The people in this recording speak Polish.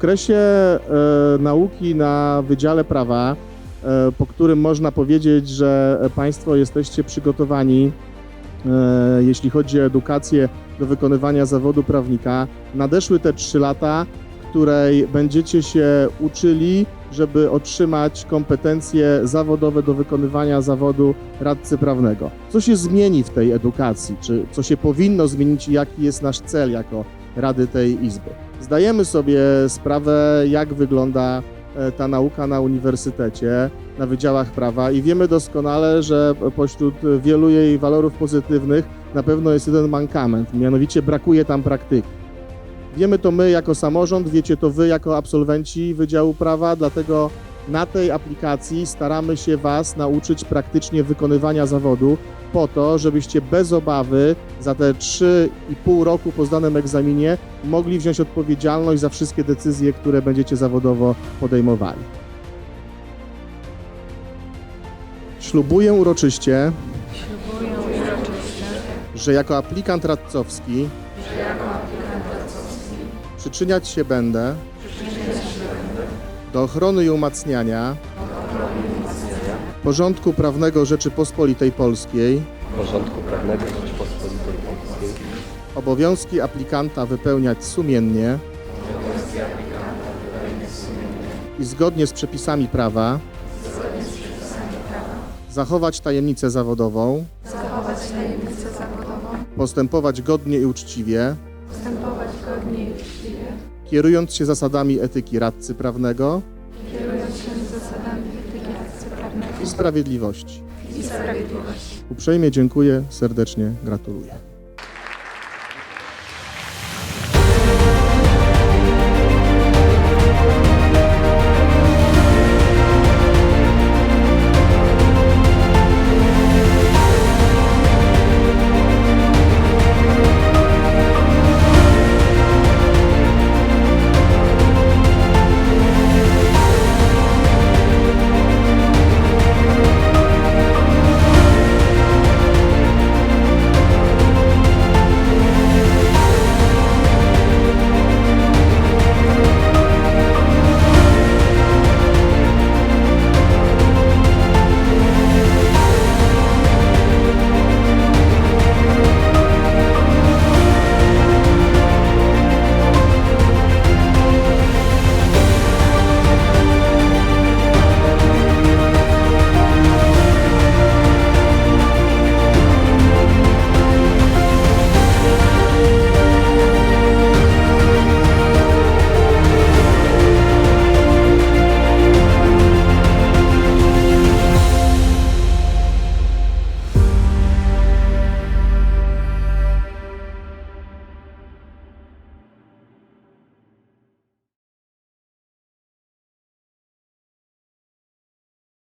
okresie e, nauki na Wydziale Prawa, e, po którym można powiedzieć, że Państwo jesteście przygotowani, e, jeśli chodzi o edukację do wykonywania zawodu prawnika, nadeszły te trzy lata, której będziecie się uczyli, żeby otrzymać kompetencje zawodowe do wykonywania zawodu radcy prawnego. Co się zmieni w tej edukacji? Czy co się powinno zmienić i jaki jest nasz cel jako Rady tej Izby? Zdajemy sobie sprawę, jak wygląda e, ta nauka na uniwersytecie, na wydziałach prawa i wiemy doskonale, że pośród wielu jej walorów pozytywnych na pewno jest jeden mankament, mianowicie brakuje tam praktyki. Wiemy to my jako samorząd, wiecie to wy jako absolwenci Wydziału Prawa, dlatego na tej aplikacji staramy się Was nauczyć praktycznie wykonywania zawodu po to, żebyście bez obawy za te 3,5 roku po zdanym egzaminie mogli wziąć odpowiedzialność za wszystkie decyzje, które będziecie zawodowo podejmowali. Ślubuję uroczyście, Ślubuję uroczyście, że jako aplikant radcowski przyczyniać się będę do ochrony i umacniania porządku prawnego Rzeczypospolitej Polskiej, porządku prawnego Rzeczypospolitej Polskiej, obowiązki aplikanta wypełniać sumiennie. I zgodnie z przepisami prawa. Zachować tajemnicę zawodową, zachować tajemnicę zawodową, postępować godnie i uczciwie, postępować godnie i uczciwie, kierując się zasadami etyki radcy prawnego kierując się zasadami etyki radcy prawnego i sprawiedliwości. i sprawiedliwości. Uprzejmie dziękuję, serdecznie gratuluję.